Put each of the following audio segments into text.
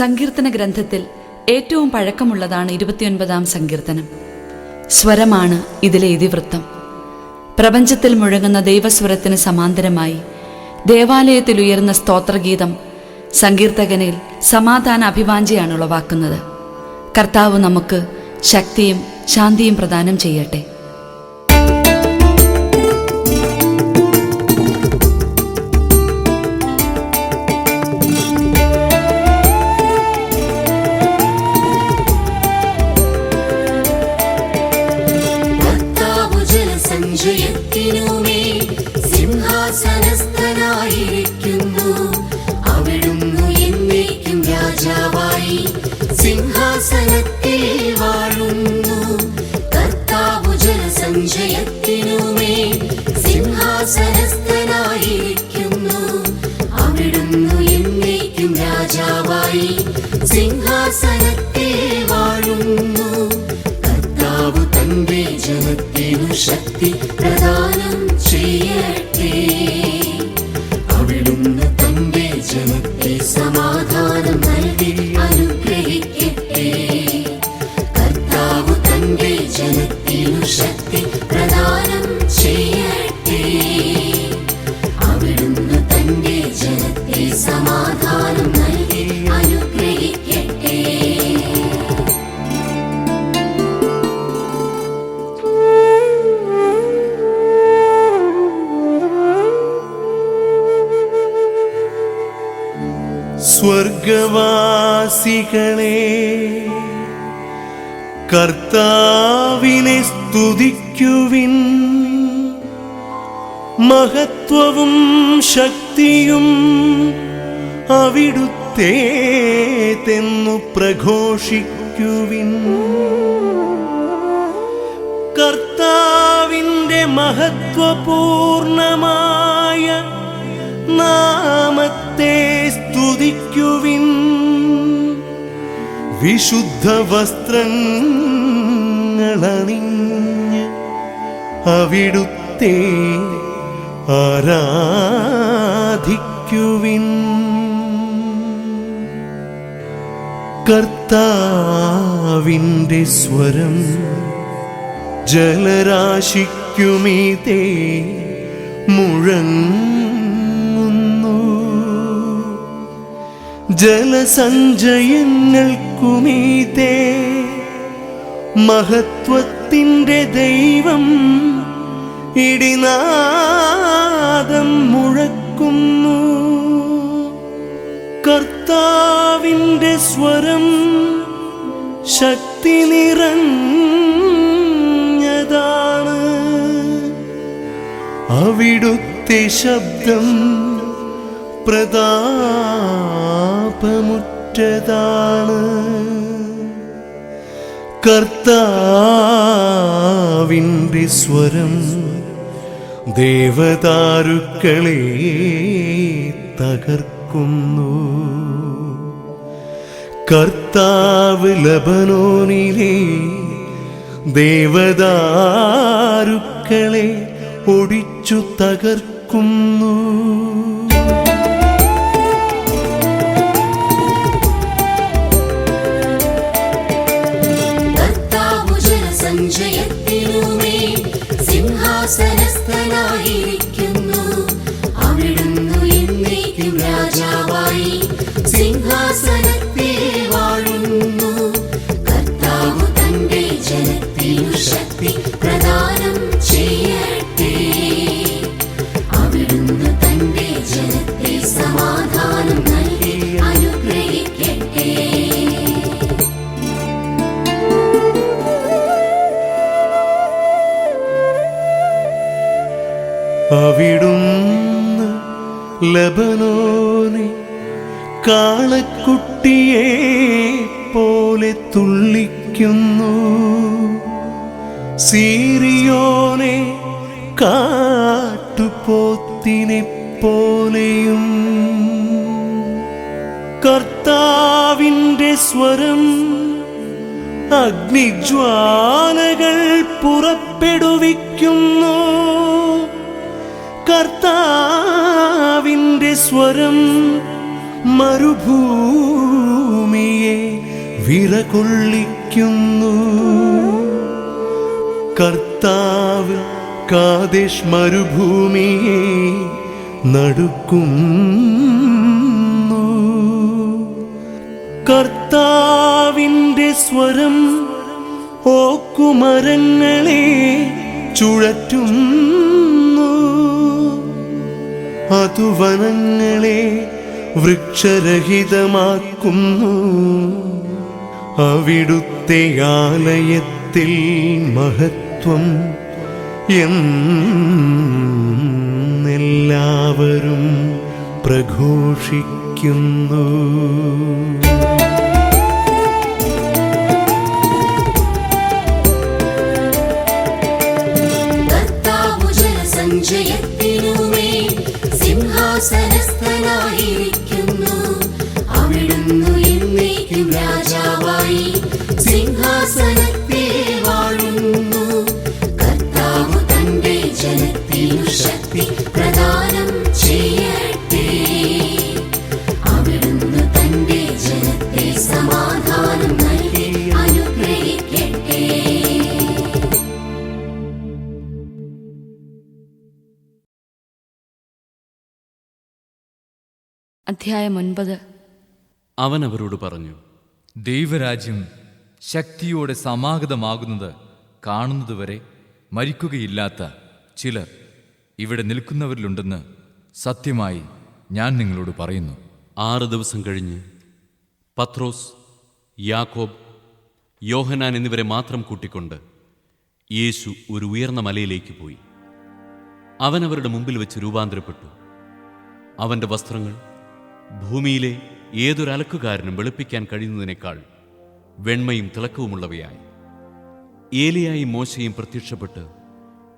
സങ്കീർത്തന ഗ്രന്ഥത്തിൽ ഏറ്റവും പഴക്കമുള്ളതാണ് ഇരുപത്തിയൊൻപതാം സങ്കീർത്തനം. സ്വരമാണ് ഇതിലെ ഇതിവൃത്തം. പ്രപഞ്ചത്തിൽ മുഴങ്ങുന്ന ദൈവസ്വരത്തിന് സമാന്തരമായി ദേവാലയത്തിൽ ഉയർന്ന സ്തോത്രഗീതം സങ്കീർത്തകനിൽ സമാധാന അഭിവാഞ്ചിയാണ് ഉളവാക്കുന്നത് കർത്താവ് നമുക്ക് ശക്തിയും ശാന്തിയും പ്രദാനം ചെയ്യട്ടെ. ജലസഞ്ചയത്തിനുമേ സിംഹാസനസ്ഥനായിരിക്കുന്നു. അവിടുന്നു എന്നേക്കും രാജാവായി സിംഹാസനത്തിൽ വാഴുന്നു. കർത്താവു ജലസഞ്ചയത്തിനുമേ സിംഹാസനസ്ഥനായിരിക്കുന്നു. അവിടുന്നു എന്നേക്കും രാജാവായി സിംഹാസനത്തിൽ വാഴുന്നു. കർത്താവ് തന്റെ ജനത്തിനു ശക്തി പ്രദാനം സ്വർഗവാസികളെ കർത്താവിനെ സ്തുതിക്കുവിൻ. മഹത്വവും ശക്തിയും അവിടുത്തെ തെന്നു പ്രഘോഷിക്കുവിൻ. കർത്താവിന്റെ മഹത്വപൂർണമായ നാമത്തെ സ്തുതിക്കുവിൻ. വിശുദ്ധ വസ്ത്രങ്ങളണിഞ്ഞ് അവിടുത്തെ ആരാധിക്കുവിൻ. കർത്താവിന്റെ സ്വരം ജലരാശിക്കുമീതേ മുഴങ്ങുന്നു. ജലസഞ്ചയങ്ങൾക്കുമീതേ മഹത്വത്തിന്റെ ദൈവം ഇടിനാദം മുഴക്കുന്നു. കർത്താവിന്റെ സ്വരം ശക്തി നിറഞ്ഞതാണ്. അവിടുത്തെ ശബ്ദം പ്രതാപമുറ്റതാണ് കർത്താവിന്റെ സ്വരം ദേവദാരുക്കളെ തകർക്കുന്നു. കർത്താവ് ലബനോനിലെ ദേവദാരുക്കളെ ഒടിച്ചു തകർക്കുന്നു. അവിടുന്ന് ലബനോനെ കാളക്കുട്ടിയെ പോലെ തുള്ളിക്കുന്നു. സീറിയോനെ കാട്ടുപോത്തിനെ പോലെയും കർത്താവിന്റെ സ്വരം അഗ്നിജ്വാലകൾ പുറപ്പെടുവിക്കുന്നു സ്വരം മരുഭൂമിയെ ഭൂമിയെ വിറകൊള്ളിക്കുന്നു. കർത്താവ് കാദേശ് മരുഭൂമിയെ നടുക്കുന്നു. കർത്താവിന്റെ സ്വരം ഓക്കുമരങ്ങളെ ചുഴറ്റുന്നു അതു വനങ്ങളെ വൃക്ഷരഹിതമാക്കുന്നു. അവിടുത്തെ ആലയത്തിൽ മഹത്വം എന്നെല്ലാവരും പ്രഘോഷിക്കുന്നു. ജയ ജനസഞ്ചയത്തിനുമേ സിംഹാസനസ്ഥനായിരിക്കുന്നു അവിടുന്നു അധ്യായം ഒൻപത്. അവൻ അവരോട് പറഞ്ഞു ദൈവരാജ്യം ശക്തിയോടെ സമാഗതമാകുന്നത് കാണുന്നതുവരെ മരിക്കുകയില്ലാത്ത ചിലർ ഇവിടെ നിൽക്കുന്നവരിലുണ്ടെന്ന് സത്യമായി ഞാൻ നിങ്ങളോട് പറയുന്നു. ആറ് ദിവസം കഴിഞ്ഞ് പത്രോസ് യാക്കോബ് യോഹനാൻ എന്നിവരെ മാത്രം കൂട്ടിക്കൊണ്ട് യേശു ഒരു ഉയർന്ന മലയിലേക്ക് പോയി. അവൻ അവരുടെ മുമ്പിൽ വെച്ച് രൂപാന്തരപ്പെട്ടു. അവന്റെ വസ്ത്രങ്ങൾ ഭൂമിയിലെ ഏതൊരലക്കുകാരനും വെളുപ്പിക്കാൻ കഴിയുന്നതിനേക്കാൾ വെണ്മയും തിളക്കവുമുള്ളവയായി. ഏലിയായും മോശയും പ്രത്യക്ഷപ്പെട്ട്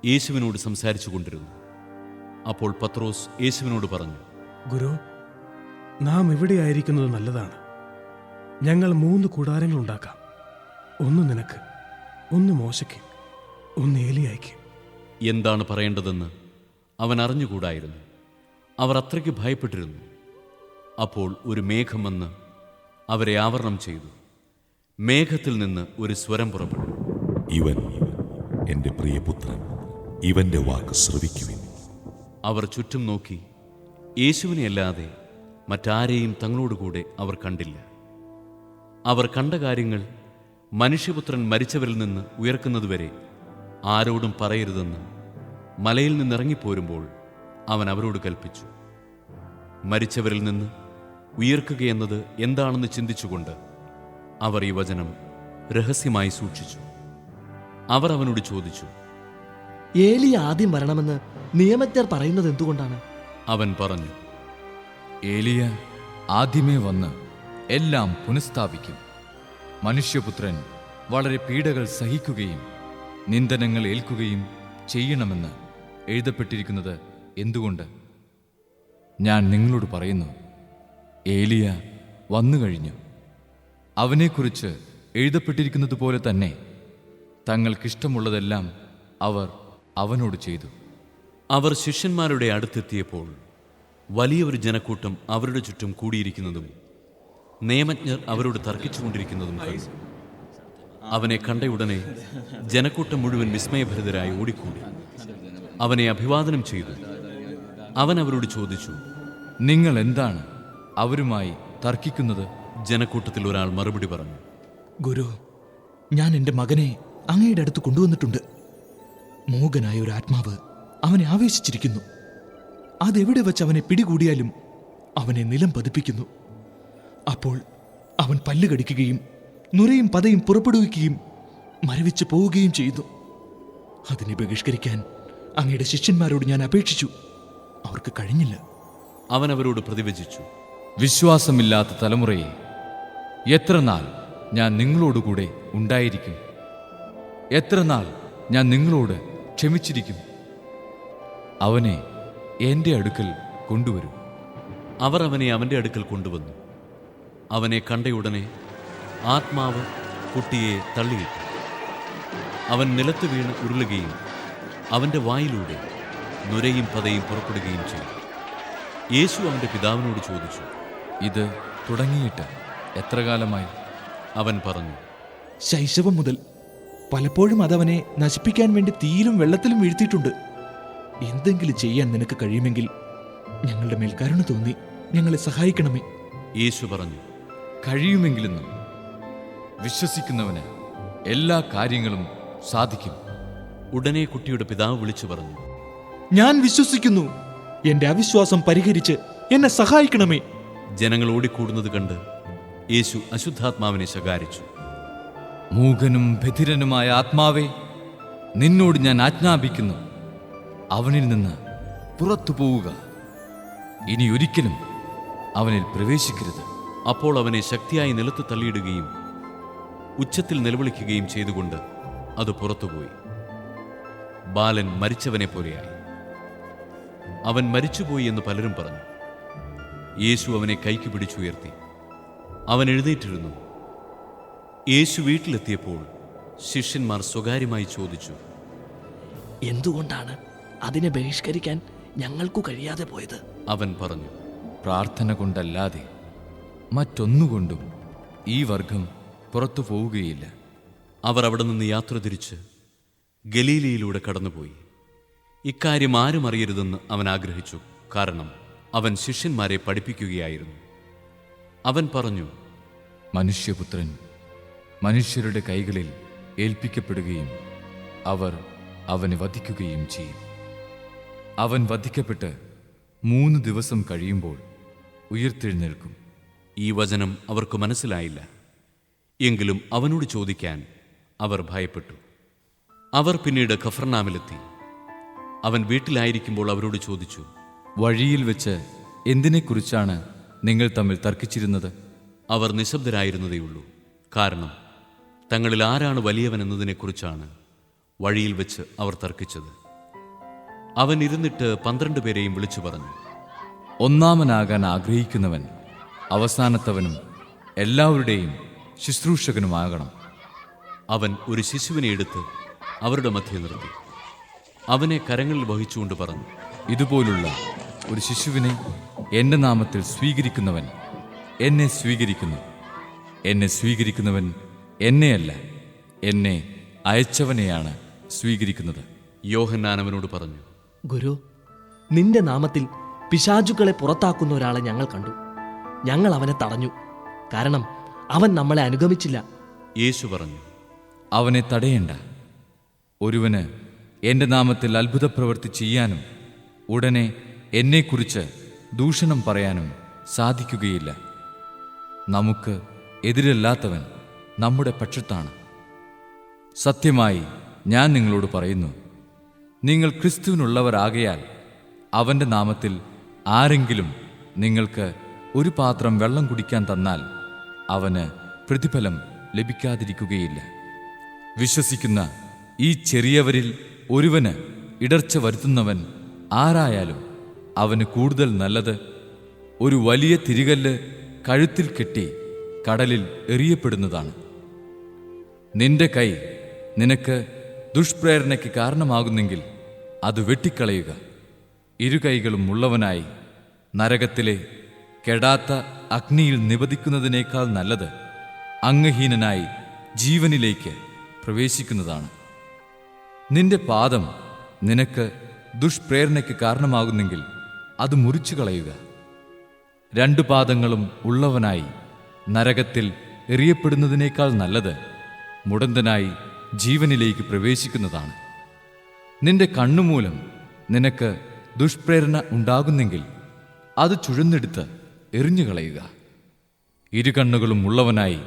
യേശുവിനോട് സംസാരിച്ചു കൊണ്ടിരുന്നു. അപ്പോൾ പത്രോസ് യേശുവിനോട് പറഞ്ഞു ഗുരു നാം ഇവിടെയായിരിക്കുന്നത് നല്ലതാണ്. ഞങ്ങൾ മൂന്ന് കൂടാരങ്ങൾ ഉണ്ടാക്കാം. ഒന്ന് നിനക്ക് ഒന്ന് മോശയ്ക്ക് ഒന്ന് ഏലിയായിക്ക്. എന്താണ് പറയേണ്ടതെന്ന് അവൻ അറിഞ്ഞുകൂടായിരുന്നു. അവർ അത്രയ്ക്ക് ഭയപ്പെട്ടിരുന്നു. അപ്പോൾ ഒരു മേഘം വന്ന് അവരെ ആവരണം ചെയ്തു. മേഘത്തിൽ നിന്ന് ഒരു സ്വരം പുറപ്പെട്ടു. ഇവൻ എന്റെ പ്രിയപുത്രൻ ഇവന്റെ വാക്ക് ശ്രവിക്കുവിൻ. അവർ ചുറ്റും നോക്കി. യേശുവിനെ അല്ലാതെ മറ്റാരെയും തങ്ങളോടുകൂടെ അവർ കണ്ടില്ല. അവർ കണ്ട കാര്യങ്ങൾ മനുഷ്യപുത്രൻ മരിച്ചവരിൽ നിന്ന് ഉയർക്കുന്നതുവരെ ആരോടും പറയരുതെന്ന് മലയിൽ നിന്നിറങ്ങിപ്പോരുമ്പോൾ അവൻ അവരോട് കൽപ്പിച്ചു. മരിച്ചവരിൽ നിന്ന് ഉയർക്കുകയെന്നത് എന്താണെന്ന് ചിന്തിച്ചുകൊണ്ട് അവർ ഈ വചനം രഹസ്യമായി സൂക്ഷിച്ചു. അവർ അവനോട് ചോദിച്ചു ഏലി ആദ്യം വരണമെന്ന് നിയമജ്ഞർ പറയുന്നത് എന്തുകൊണ്ടാണ്? അവൻ പറഞ്ഞു ഏലിയ ആദ്യമേ വന്ന് എല്ലാം പുനഃസ്ഥാപിക്കും. മനുഷ്യപുത്രൻ വളരെ പീഡകൾ സഹിക്കുകയും നിന്ദനങ്ങൾ ഏൽക്കുകയും ചെയ്യണമെന്ന് എഴുതപ്പെട്ടിരിക്കുന്നത് എന്തുകൊണ്ട്? ഞാൻ നിങ്ങളോട് പറയുന്നു ഏലിയ വന്നു കഴിഞ്ഞു. അവനെക്കുറിച്ച് എഴുതപ്പെട്ടിരിക്കുന്നത് പോലെ തന്നെ തങ്ങൾക്കിഷ്ടമുള്ളതെല്ലാം അവർ അവനോട് ചെയ്തു. അവർ ശിഷ്യന്മാരുടെ അടുത്തെത്തിയപ്പോൾ വലിയൊരു ജനക്കൂട്ടം അവരുടെ ചുറ്റും കൂടിയിരിക്കുന്നതും നിയമജ്ഞർ അവരോട് തർക്കിച്ചുകൊണ്ടിരിക്കുന്നതും കണ്ടു. അവനെ കണ്ടയുടനെ ജനക്കൂട്ടം മുഴുവൻ വിസ്മയഭരിതരായി ഓടിക്കൂടി. അവനെ അഭിവാദനം ചെയ്തു. അവൻ അവരോട് ചോദിച്ചു നിങ്ങൾ എന്താണ് അവരുമായി തർക്കിക്കുന്നത് ജനക്കൂട്ടത്തിൽ ഒരാൾ മറുപടി പറഞ്ഞു. ഗുരു ഞാൻ എന്റെ മകനെ അങ്ങയുടെ അടുത്ത് കൊണ്ടുവന്നിട്ടുണ്ട്. മൂകനായ ഒരു ആത്മാവ് അവനെ ആവേശിച്ചിരിക്കുന്നു. അതെവിടെ വെച്ച് അവനെ പിടികൂടിയാലും അവനെ നിലം പതിപ്പിക്കുന്നു. അപ്പോൾ അവൻ പല്ലുകടിക്കുകയും നുരയും പതയും പുറപ്പെടുവിക്കുകയും മരവിച്ച് പോവുകയും ചെയ്യുന്നു. അതിനെ ബഹിഷ്കരിക്കാൻ അങ്ങയുടെ ശിഷ്യന്മാരോട് ഞാൻ അപേക്ഷിച്ചു. അവർക്ക് കഴിഞ്ഞില്ല. അവൻ അവരോട് പ്രതിവചിച്ചു. വിശ്വാസമില്ലാത്ത തലമുറയെ എത്ര നാൾ ഞാൻ നിങ്ങളോടുകൂടെ ഉണ്ടായിരിക്കും? എത്ര നാൾ ഞാൻ നിങ്ങളോട് ക്ഷമിച്ചിരിക്കും? അവനെ എന്റെ അടുക്കൽ കൊണ്ടുവരും. അവർ അവനെ അവന്റെ അടുക്കൽ കൊണ്ടുവന്നു. അവനെ കണ്ടയുടനെ ആത്മാവ് കുട്ടിയെ തള്ളിയിട്ടു. അവൻ നിലത്ത് വീണ് ഉരുളുകയും അവന്റെ വായിലൂടെ നുരയും പതയും പുറപ്പെടുകയും ചെയ്തു. യേശു അവന്റെ പിതാവിനോട് ചോദിച്ചു ഇത് തുടങ്ങിയിട്ട് എത്ര കാലമായി? അവൻ പറഞ്ഞു ശൈശവം മുതൽ പലപ്പോഴും അതവനെ നശിപ്പിക്കാൻ വേണ്ടി തീയിലും വെള്ളത്തിലും വീഴ്ത്തിയിട്ടുണ്ട്. എന്തെങ്കിലും ചെയ്യാൻ നിനക്ക് കഴിയുമെങ്കിൽ ഞങ്ങളുടെ മേൽ കരുണ തോന്നി ഞങ്ങളെ സഹായിക്കണമേ. യേശു പറഞ്ഞു കഴിയുമെങ്കിലും വിശ്വസിക്കുന്നവന് എല്ലാ കാര്യങ്ങളും സാധിക്കും. ഉടനെ കുട്ടിയുടെ പിതാവ് വിളിച്ചു പറഞ്ഞു ഞാൻ വിശ്വസിക്കുന്നു. എന്റെ അവിശ്വാസം പരിഹരിച്ച് എന്നെ സഹായിക്കണമേ. ജനങ്ങൾ ഓടിക്കൂടുന്നത് കണ്ട് യേശു അശുദ്ധാത്മാവിനെ ശകാരിച്ചു. മൂകനും ബധിരനുമായ ആത്മാവേ നിന്നോട് ഞാൻ ആജ്ഞാപിക്കുന്നു. അവനിൽ നിന്ന് പുറത്തു പോവുക. ഇനി ഒരിക്കലും അവനിൽ പ്രവേശിക്കരുത്. അപ്പോൾ അവനെ ശക്തിയായി നിലത്ത് തള്ളിയിടുകയും ഉച്ചത്തിൽ നിലവിളിക്കുകയും ചെയ്തുകൊണ്ട് അത് പുറത്തുപോയി. ബാലൻ മരിച്ചവനെ പോലെയായി. അവൻ മരിച്ചുപോയി എന്ന് പലരും പറഞ്ഞു. യേശു അവനെ കൈക്ക് പിടിച്ചുയർത്തി. അവൻ എഴുന്നേറ്റിരുന്നു. യേശു വീട്ടിലെത്തിയപ്പോൾ ശിഷ്യന്മാർ സ്വകാര്യമായി ചോദിച്ചു എന്തുകൊണ്ടാണ് അതിനെ ബഹിഷ്കരിക്കാൻ ഞങ്ങൾക്കു കഴിയാതെ പോയത്? അവൻ പറഞ്ഞു പ്രാർത്ഥന കൊണ്ടല്ലാതെ മറ്റൊന്നുകൊണ്ടും ഈ വർഗം പുറത്തു പോവുകയില്ല. അവർ അവിടെ നിന്ന് യാത്ര തിരിച്ച് ഗലീലയിലൂടെ കടന്നുപോയി. ഇക്കാര്യം ആരും അറിയരുതെന്ന് അവൻ ആഗ്രഹിച്ചു. കാരണം അവൻ ശിഷ്യന്മാരെ പഠിപ്പിക്കുകയായിരുന്നു. അവൻ പറഞ്ഞു മനുഷ്യപുത്രൻ മനുഷ്യരുടെ കൈകളിൽ ഏൽപ്പിക്കപ്പെടുകയും അവർ അവനെ വധിക്കുകയും ചെയ്യും. അവൻ വധിക്കപ്പെട്ട് മൂന്ന് ദിവസം കഴിയുമ്പോൾ ഉയർത്തെഴുന്നേൽക്കും. ഈ വചനം അവർക്ക് മനസ്സിലായില്ല. എങ്കിലും അവനോട് ചോദിക്കാൻ അവർ ഭയപ്പെട്ടു. അവർ പിന്നീട് ഖഫർനാമിലെത്തി. അവൻ വീട്ടിലായിരിക്കുമ്പോൾ അവരോട് ചോദിച്ചു വഴിയിൽ വെച്ച് എന്തിനെക്കുറിച്ചാണ് നിങ്ങൾ തമ്മിൽ തർക്കിച്ചിരുന്നത്? അവർ നിശബ്ദരായിരുന്നതേയുള്ളൂ. കാരണം തങ്ങളിൽ ആരാണ് വലിയവൻ എന്നതിനെക്കുറിച്ചാണ് വഴിയിൽ വെച്ച് അവർ തർക്കിച്ചത്. അവൻ ഇരുന്നിട്ട് പന്ത്രണ്ട് പേരെയും വിളിച്ചു പറഞ്ഞു ഒന്നാമനാകാൻ ആഗ്രഹിക്കുന്നവൻ അവസാനത്തവനും എല്ലാവരുടെയും ശുശ്രൂഷകനുമാകണം. അവൻ ഒരു ശിശുവിനെ എടുത്ത് അവരുടെ മധ്യ നിർത്തി. അവനെ കരങ്ങളിൽ വഹിച്ചുകൊണ്ട് പറഞ്ഞു ഇതുപോലുള്ള ഒരു ശിശുവിനെ എന്റെ നാമത്തിൽ സ്വീകരിക്കുന്നവൻ എന്നെ സ്വീകരിക്കുന്നു. എന്നെ സ്വീകരിക്കുന്നവൻ എന്നെയല്ല എന്നെ അയച്ചവനെയാണ് സ്വീകരിക്കുന്നത്. യോഹന്നാനവനോട് പറഞ്ഞു ഗുരു നിന്റെ നാമത്തിൽ പിശാചുക്കളെ പുറത്താക്കുന്ന ഒരാളെ ഞങ്ങൾ കണ്ടു. ഞങ്ങൾ അവനെ തടഞ്ഞു. കാരണം അവൻ നമ്മളെ അനുഗമിച്ചില്ല. യേശു പറഞ്ഞു അവനെ തടയേണ്ട. ഒരുവന് എന്റെ നാമത്തിൽ അത്ഭുത പ്രവൃത്തി ചെയ്യാനും ഉടനെ എന്നെക്കുറിച്ച് ദൂഷണം പറയാനും സാധിക്കുകയില്ല. നമുക്ക് എതിരല്ലാത്തവൻ നമ്മുടെ പക്ഷത്താണ്. സത്യമായി ഞാൻ നിങ്ങളോട് പറയുന്നു നിങ്ങൾ ക്രിസ്തുവിനുള്ളവരാകയാൽ അവന്റെ നാമത്തിൽ ആരെങ്കിലും നിങ്ങൾക്ക് ഒരു പാത്രം വെള്ളം കുടിക്കാൻ തന്നാൽ അവന് പ്രതിഫലം ലഭിക്കാതിരിക്കുകയില്ല. വിശ്വസിക്കുന്ന ഈ ചെറിയവരിൽ ഒരുവന് ഇടർച്ച വരുത്തുന്നവൻ ആരായാലും അവന് കൂടുതൽ നല്ലത് ഒരു വലിയ തിരികല്ല് കഴുത്തിൽ കെട്ടി കടലിൽ എറിയപ്പെടുന്നതാണ്. നിന്റെ കൈ നിനക്ക് ദുഷ്പ്രേരണയ്ക്ക് കാരണമാകുന്നെങ്കിൽ അത് വെട്ടിക്കളയുക. ഇരു കൈകളും ഉള്ളവനായി നരകത്തിലെ കെടാത്ത അഗ്നിയിൽ നിവദിക്കുന്നതിനേക്കാൾ നല്ലത് അംഗഹീനനായി ജീവനിലേക്ക് പ്രവേശിക്കുന്നതാണ്. നിന്റെ പാദം നിനക്ക് ദുഷ്പ്രേരണയ്ക്ക് കാരണമാകുന്നെങ്കിൽ അത് മുറിച്ചു കളയുക. രണ്ടു പാദങ്ങളും ഉള്ളവനായി നരകത്തിൽ എറിയപ്പെടുന്നതിനേക്കാൾ നല്ലത് മുടന്തനായി ജീവനിലേക്ക് പ്രവേശിക്കുന്നതാണ്. നിന്റെ കണ്ണുമൂലം നിനക്ക് ദുഷ്പ്രേരണ ഉണ്ടാകുന്നെങ്കിൽ അത് ചുഴന്നെടുത്ത് എറിഞ്ഞുകളയുക ഇരു കണ്ണുകളും ഉള്ളവനായി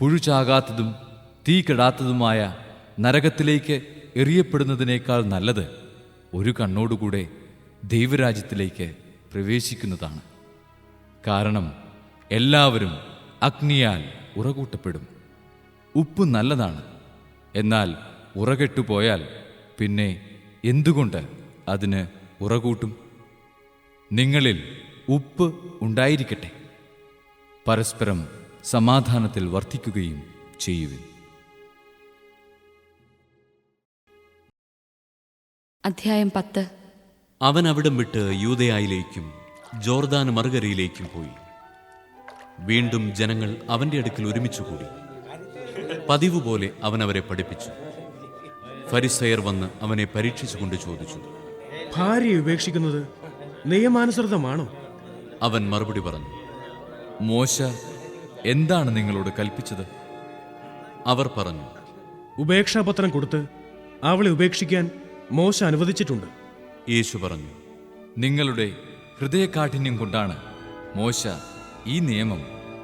പുഴുചാകാത്തതും തീ കെടാത്തതുമായ നരകത്തിലേക്ക് എറിയപ്പെടുന്നതിനേക്കാൾ നല്ലത് ഒരു കണ്ണോടുകൂടെ ദൈവരാജ്യത്തിലേക്ക് പ്രവേശിക്കുന്നതാണ്. കാരണം എല്ലാവരും അഗ്നിയാൽ ഉറകൂട്ടപ്പെടും. ഉപ്പ് നല്ലതാണ്. എന്നാൽ ഉറകെട്ടുപോയാൽ പിന്നെ എന്തുകൊണ്ട് അതിന് ഉറകൂട്ടും? നിങ്ങളിൽ ഉപ്പ് ഉണ്ടായിരിക്കട്ടെ. പരസ്പരം സമാധാനത്തിൽ വർദ്ധിക്കുകയും ചെയ്യുവിൻ. അധ്യായം പത്ത്. അവൻ അവിടം വിട്ട് യൂതയായിലേക്കും ജോർദാൻ മറുകരയിലേക്കും പോയി. വീണ്ടും ജനങ്ങൾ അവന്റെ അടുക്കൽ ഒരുമിച്ചു കൂടി പതിവ് പോലെ അവൻ അവരെ പഠിപ്പിച്ചു. ഫരിസയർ വന്ന് അവനെ പരീക്ഷിച്ചുകൊണ്ട് ചോദിച്ചു ഭാര്യയെ ഉപേക്ഷിക്കുന്നത് നിയമാനുസൃതമാണോ? അവൻ മറുപടി പറഞ്ഞു മോശ എന്താണ് നിങ്ങളോട് കൽപ്പിച്ചത്? അവർ പറഞ്ഞു ഉപേക്ഷാപത്രം കൊടുത്ത് അവളെ ഉപേക്ഷിക്കാൻ മോശ അനുവദിച്ചിട്ടുണ്ട്. യേശു പറഞ്ഞു നിങ്ങളുടെ ഹൃദയകാഠിന്യം കൊണ്ടാണ് മോശ ഈ നിയമം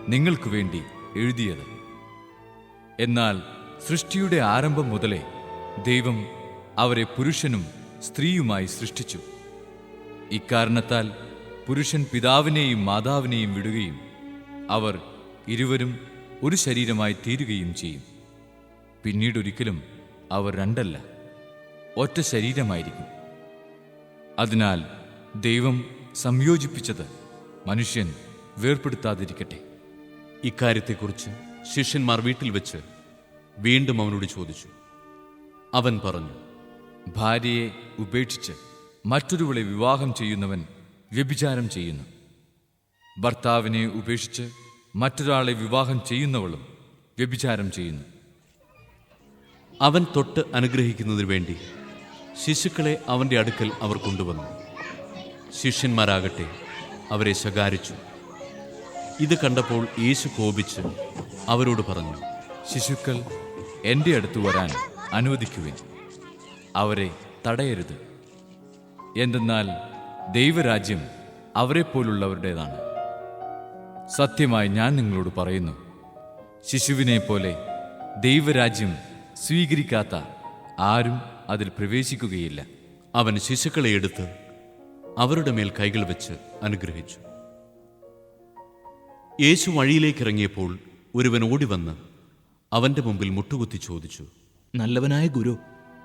നിങ്ങൾക്കു വേണ്ടി എഴുതിയത്. എന്നാൽ സൃഷ്ടിയുടെ ആരംഭം മുതലേ ദൈവം അവരെ പുരുഷനും സ്ത്രീയുമായി സൃഷ്ടിച്ചു. ഇക്കാരണത്താൽ പുരുഷൻ പിതാവിനെയും മാതാവിനെയും വിടുകയും അവർ ഇരുവരും ഒരു ശരീരമായി തീരുകയും ചെയ്യും. പിന്നീടൊരിക്കലും അവർ രണ്ടല്ല ഒറ്റ ശരീരമായിരിക്കും. അതിനാൽ ദൈവം സംയോജിപ്പിച്ചത് മനുഷ്യൻ വേർപ്പെടുത്താതിരിക്കട്ടെ. ഇക്കാര്യത്തെക്കുറിച്ച് ശിഷ്യന്മാർ വീട്ടിൽ വെച്ച് വീണ്ടും അവനോട് ചോദിച്ചു. അവൻ പറഞ്ഞു ഭാര്യയെ ഉപേക്ഷിച്ച് മറ്റൊരുവളെ വിവാഹം ചെയ്യുന്നവൻ വ്യഭിചാരം ചെയ്യുന്നു. ഭർത്താവിനെ ഉപേക്ഷിച്ച് മറ്റൊരാളെ വിവാഹം ചെയ്യുന്നവളും വ്യഭിചാരം ചെയ്യുന്നു. അവൻ തൊട്ട് അനുഗ്രഹിക്കുന്നതിനു വേണ്ടി ശിശുക്കളെ അവന്റെ അടുക്കൽ അവർ കൊണ്ടുവന്നു. ശിഷ്യന്മാരാകട്ടെ അവരെ ശകാരിച്ചു. ഇത് കണ്ടപ്പോൾ യേശു കോപിച്ച് അവരോട് പറഞ്ഞു ശിശുക്കൾ എന്റെ അടുത്ത് വരാൻ അനുവദിക്കുവിൻ. അവരെ തടയരുത്. എന്തെന്നാൽ ദൈവരാജ്യം അവരെപ്പോലുള്ളവരുടേതാണ്. സത്യമായി ഞാൻ നിങ്ങളോട് പറയുന്നു ശിശുവിനെ പോലെ ദൈവരാജ്യം സ്വീകരിക്കാത്ത ആരും അതിൽ പ്രവേശിക്കുകയില്ല. അവൻ ശിശുക്കളെ എടുത്ത് അവരുടെ മേൽ കൈകൾ വെച്ച് അനുഗ്രഹിച്ചു. യേശു വഴിയിലേക്ക് ഇറങ്ങിയപ്പോൾ ഒരുവൻ ഓടിവന്ന് അവന്റെ മുമ്പിൽ മുട്ടുകുത്തി ചോദിച്ചു നല്ലവനായ ഗുരു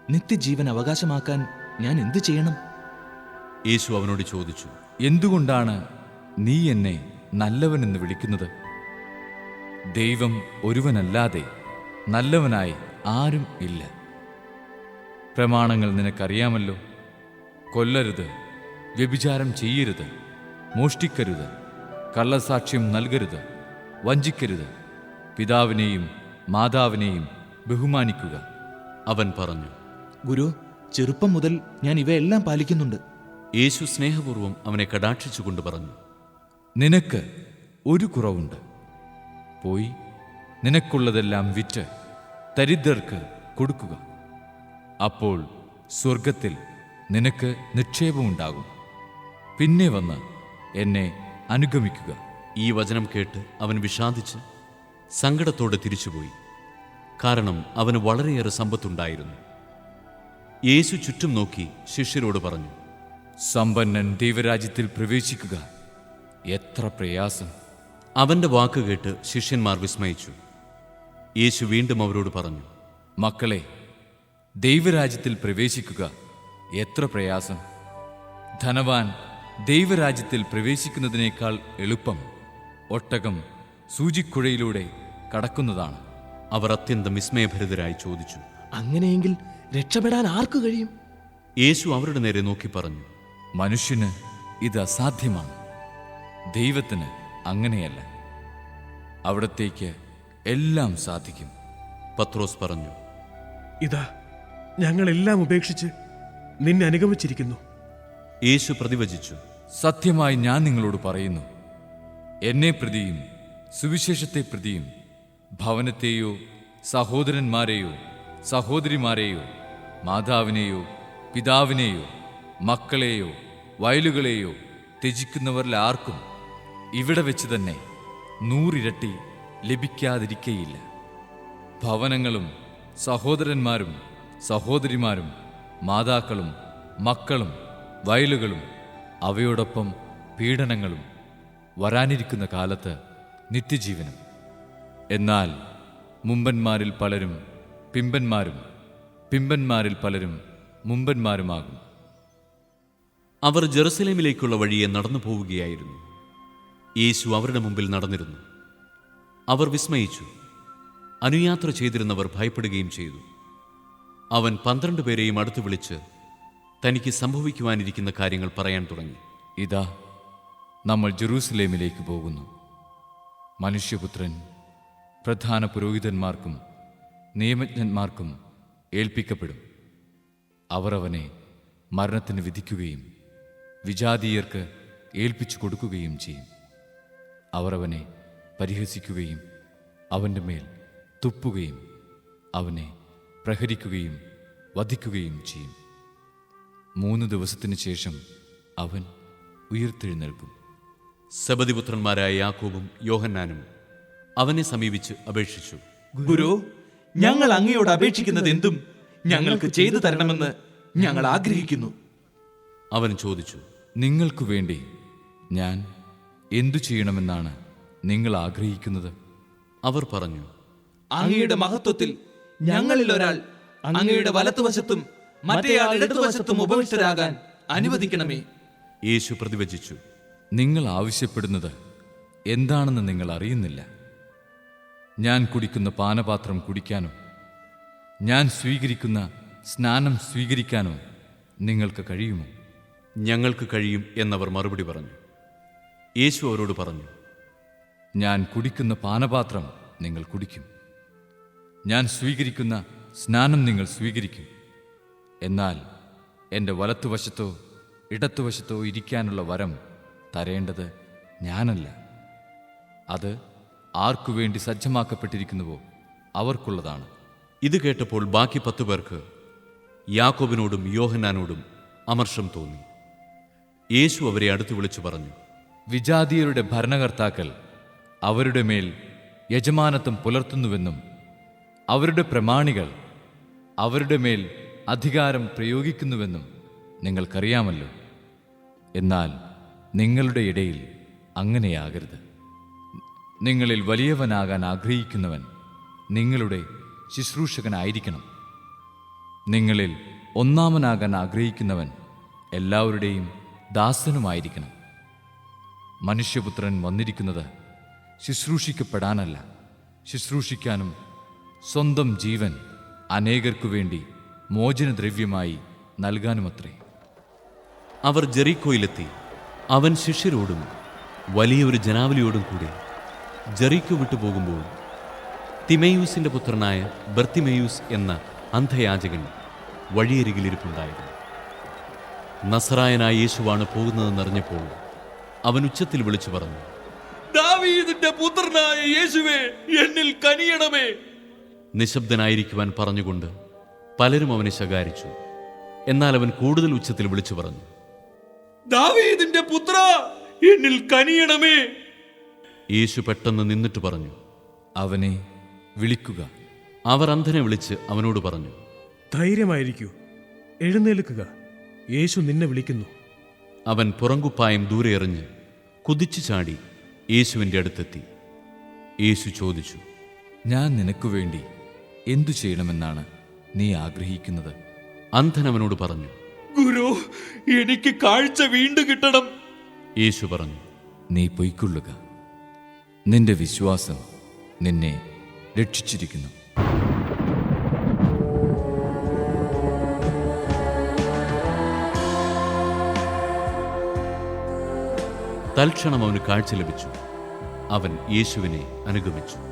നിത്യജീവൻ അവകാശമാക്കാൻ ഞാൻ എന്തു ചെയ്യണം? യേശു അവനോട് ചോദിച്ചു എന്തുകൊണ്ടാണ് നീ എന്നെ നല്ലവനെന്ന് വിളിക്കുന്നത്? ദൈവം ഒരുവനല്ലാതെ നല്ലവനായി ആരും ഇല്ല. പ്രമാണങ്ങൾ നിനക്കറിയാമല്ലോ. കൊല്ലരുത് വ്യഭിചാരം ചെയ്യരുത് മോഷ്ടിക്കരുത് കള്ളസാക്ഷ്യം നൽകരുത് വഞ്ചിക്കരുത്. പിതാവിനെയും മാതാവിനെയും ബഹുമാനിക്കുക അവൻ പറഞ്ഞു. ഗുരു ചെറുപ്പം മുതൽ ഞാൻ ഇവയെല്ലാം പാലിക്കുന്നുണ്ട്. യേശു സ്നേഹപൂർവം അവനെ കടാക്ഷിച്ചുകൊണ്ട് പറഞ്ഞു. നിനക്ക് ഒരു കുറവുണ്ട്. പോയി നിനക്കുള്ളതെല്ലാം വിറ്റ് ദരിദ്രർക്ക് കൊടുക്കുക. അപ്പോൾ സ്വർഗത്തിൽ നിനക്ക് നിക്ഷേപമുണ്ടാകും പിന്നെ വന്ന് എന്നെ അനുഗമിക്കുക. ഈ വചനം കേട്ട് അവൻ വിഷാദിച്ച് സങ്കടത്തോടെ തിരിച്ചുപോയി. കാരണം അവന് വളരെയേറെ സമ്പത്തുണ്ടായിരുന്നു. യേശു ചുറ്റും നോക്കി ശിഷ്യരോട് പറഞ്ഞു സമ്പന്നൻ ദൈവരാജ്യത്തിൽ പ്രവേശിക്കുക. എത്ര പ്രയാസം. അവന്റെ വാക്ക് കേട്ട് ശിഷ്യന്മാർ വിസ്മയിച്ചു. യേശു വീണ്ടും അവരോട് പറഞ്ഞു മക്കളെ ദൈവരാജ്യത്തിൽ പ്രവേശിക്കുക എത്ര പ്രയാസം. ധനവാൻ ദൈവരാജ്യത്തിൽ പ്രവേശിക്കുന്നതിനേക്കാൾ എളുപ്പം ഒട്ടകം സൂചിക്കുഴയിലൂടെ കടക്കുന്നതാണ്. അവർ അത്യന്തം വിസ്മയഭരിതരായി ചോദിച്ചു അങ്ങനെയെങ്കിൽ രക്ഷപ്പെടാൻ ആർക്ക് കഴിയും? യേശു അവരുടെ നേരെ നോക്കി പറഞ്ഞു മനുഷ്യന് ഇത് അസാധ്യമാണ് ദൈവത്തിന് അങ്ങനെയല്ല അവിടത്തേക്ക് എല്ലാം സാധിക്കും. പത്രോസ് പറഞ്ഞു ഇതാ ഞങ്ങളെല്ലാം ഉപേക്ഷിച്ച് നിന്നെ അനുഗമിച്ചിരിക്കുന്നു. യേശു പ്രതിവചിച്ചു. സത്യമായി ഞാൻ നിങ്ങളോട് പറയുന്നു. എന്നെ പ്രതിയും സുവിശേഷത്തെ പ്രതിയും ഭവനത്തെയോ സഹോദരന്മാരെയോ സഹോദരിമാരെയോ മാതാവിനെയോ പിതാവിനെയോ മക്കളെയോ വയലുകളെയോ ത്യജിക്കുന്നവരിൽ ആർക്കും ഇവിടെ വെച്ച് തന്നെ നൂറിരട്ടി ലഭിക്കാതിരിക്കയില്ല. ഭവനങ്ങളും സഹോദരന്മാരും സഹോദരിമാരും മാതാക്കളും മക്കളും വയലുകളും അവയോടൊപ്പം പീഡനങ്ങളും വരാനിരിക്കുന്ന കാലത്ത് നിത്യജീവനും. എന്നാൽ മുമ്പന്മാരിൽ പലരും പിമ്പന്മാരും പിമ്പന്മാരിൽ പലരും മുമ്പന്മാരുമാകും. അവർ ജെറുസലേമിലേക്കുള്ള വഴിയെ നടന്നു പോവുകയായിരുന്നു. യേശു അവരുടെ മുമ്പിൽ നടന്നിരുന്നു. അവർ വിസ്മയിച്ചു. അനുയാത്ര ചെയ്തിരുന്നവർ ഭയപ്പെടുകയും ചെയ്തു. അവൻ പന്ത്രണ്ട് പേരെയും അടുത്ത് വിളിച്ച് തനിക്ക് സംഭവിക്കുവാനിരിക്കുന്ന കാര്യങ്ങൾ പറയാൻ തുടങ്ങി. ഇതാ നമ്മൾ ജെറൂസലേമിലേക്ക് പോകുന്നു. മനുഷ്യപുത്രൻ പ്രധാന പുരോഹിതന്മാർക്കും നിയമജ്ഞന്മാർക്കും ഏൽപ്പിക്കപ്പെടും. അവർ അവനെ മരണത്തിന് വിധിക്കുകയും വിജാതീയർക്ക് ഏൽപ്പിച്ചു കൊടുക്കുകയും ചെയ്യും. അവർ അവനെ പരിഹസിക്കുകയും അവന്റെ മേൽ തുപ്പുകയും അവനെ പ്രഹരിക്കുകയും വധിക്കുകയും ചെയ്യും. മൂന്ന് ദിവസത്തിന് ശേഷം അവൻ ഉയർത്തെഴുന്നേൽക്കും. സബദിപുത്രന്മാരായ യാക്കോബും യോഹന്നാനും അവനെ സമീപിച്ച് അപേക്ഷിച്ചു. ഗുരു ഞങ്ങൾ അങ്ങയോട് അപേക്ഷിക്കുന്നത് എന്തും ഞങ്ങൾക്ക് ചെയ്തു തരണമെന്ന് ഞങ്ങൾ ആഗ്രഹിക്കുന്നു. അവൻ ചോദിച്ചു നിങ്ങൾക്കു വേണ്ടി ഞാൻ എന്തു ചെയ്യണമെന്നാണ് നിങ്ങൾ ആഗ്രഹിക്കുന്നത്? അവർ പറഞ്ഞു അങ്ങയുടെ മഹത്വത്തിൽ ഞങ്ങളിൽ ഒരാൾ അങ്ങയുടെ വലത്തുവശത്തും മറ്റേയാൾ ഇടതുവശത്തും ഉപവിഷ്ടരാകാൻ അനുവദിക്കണമേ. യേശു പ്രതിവചിച്ചു നിങ്ങൾ ആവശ്യപ്പെടുന്നത് എന്താണെന്ന് നിങ്ങൾ അറിയുന്നില്ല. ഞാൻ കുടിക്കുന്ന പാനപാത്രം കുടിക്കാനോ ഞാൻ സ്വീകരിക്കുന്ന സ്നാനം സ്വീകരിക്കാനോ നിങ്ങൾക്ക് കഴിയുമോ? ഞങ്ങൾക്ക് കഴിയും എന്നവർ മറുപടി പറഞ്ഞു. യേശു അവരോട് പറഞ്ഞു ഞാൻ കുടിക്കുന്ന പാനപാത്രം നിങ്ങൾ കുടിക്കും. ഞാൻ സ്വീകരിക്കുന്ന സ്നാനം നിങ്ങൾ സ്വീകരിക്കും. എന്നാൽ എന്റെ വലത്തുവശത്തോ ഇടത്തുവശത്തോ ഇരിക്കാനുള്ള വരം തരേണ്ടത് ഞാനല്ല. അത് ആർക്കു വേണ്ടി സജ്ജമാക്കപ്പെട്ടിരിക്കുന്നുവോ അവർക്കുള്ളതാണ്. ഇത് കേട്ടപ്പോൾ ബാക്കി പത്തു പേർക്ക് യാക്കോബിനോടും യോഹന്നാനോടും അമർഷം തോന്നി. യേശു അവരെ അടുത്ത് വിളിച്ചു പറഞ്ഞു വിജാതീയരുടെ ഭരണകർത്താക്കൾ അവരുടെ മേൽ യജമാനത്വം പുലർത്തുന്നുവെന്നും അവരുടെ പ്രമാണികൾ അവരുടെ മേൽ അധികാരം പ്രയോഗിക്കുന്നുവെന്നും നിങ്ങൾക്കറിയാമല്ലോ. എന്നാൽ നിങ്ങളുടെ ഇടയിൽ അങ്ങനെയാകരുത്. നിങ്ങളിൽ വലിയവനാകാൻ ആഗ്രഹിക്കുന്നവൻ നിങ്ങളുടെ ശുശ്രൂഷകനായിരിക്കണം. നിങ്ങളിൽ ഒന്നാമനാകാൻ ആഗ്രഹിക്കുന്നവൻ എല്ലാവരുടെയും ദാസനുമായിരിക്കണം. മനുഷ്യപുത്രൻ വന്നിരിക്കുന്നത് ശുശ്രൂഷിക്കപ്പെടാനല്ല ശുശ്രൂഷിക്കാനും സ്വന്തം ജീവൻ അനേകർക്കു വേണ്ടി മോചനദ്രവ്യമായി നൽകാനുമത്രേ. അവർ ജെറീക്കോയിലെത്തി. അവൻ ശിഷ്യരോടും വലിയൊരു ജനാവലിയോടും കൂടി ജെറീക്കോ വിട്ടു പോകുമ്പോൾ തിമയൂസിന്റെ പുത്രനായ ബർത്തിമയൂസ് എന്ന അന്ധയാചകൻ വഴിയരികിലിരിപ്പുണ്ടായിരുന്നു. നസറായനായ യേശുവാണ് പോകുന്നതെന്നറിഞ്ഞപ്പോൾ അവൻ ഉച്ചത്തിൽ വിളിച്ചു പറഞ്ഞു ദാവീദിന്റെ പുത്രനായ യേശുവേ എന്നിൽ കനിയണമേ. നിശബ്ദനായിരിക്കുവാൻ പറഞ്ഞുകൊണ്ട് പലരും അവനെ ശകാരിച്ചു. എന്നാൽ അവൻ കൂടുതൽ ഉച്ചത്തിൽ വിളിച്ചു പറഞ്ഞു ദാവീദിന്റെ പുത്ര എന്നിൽ കനിയണമേ. യേശു പെട്ടെന്ന് നിന്നിട്ട് പറഞ്ഞു അവനെ വിളിക്കുക. അവർ അന്ധനെ വിളിച്ച് അവനോട് പറഞ്ഞു ധൈര്യമായിരിക്കൂ എഴുന്നേൽക്കുക. യേശു നിന്നെ വിളിക്കുന്നു. അവൻ പുറങ്കുപ്പായം ദൂരെ എറിഞ്ഞ് കുതിച്ചു ചാടി യേശുവിന്റെ അടുത്തെത്തി. യേശു ചോദിച്ചു ഞാൻ നിനക്കു വേണ്ടി എന്തു ചെയ്യണമെന്നാണ് നീ ആഗ്രഹിക്കുന്നത്? അന്ധൻ അവനോട് പറഞ്ഞു ഗുരു എനിക്ക് കാഴ്ച വീണ്ടും കിട്ടണം. യേശു പറഞ്ഞു നീ പൊയ്ക്കൊള്ളുക. നിന്റെ വിശ്വാസം നിന്നെ രക്ഷിച്ചിരിക്കുന്നു. തൽക്ഷണം അവന് കാഴ്ച ലഭിച്ചു. അവൻ യേശുവിനെ അനുഗമിച്ചു.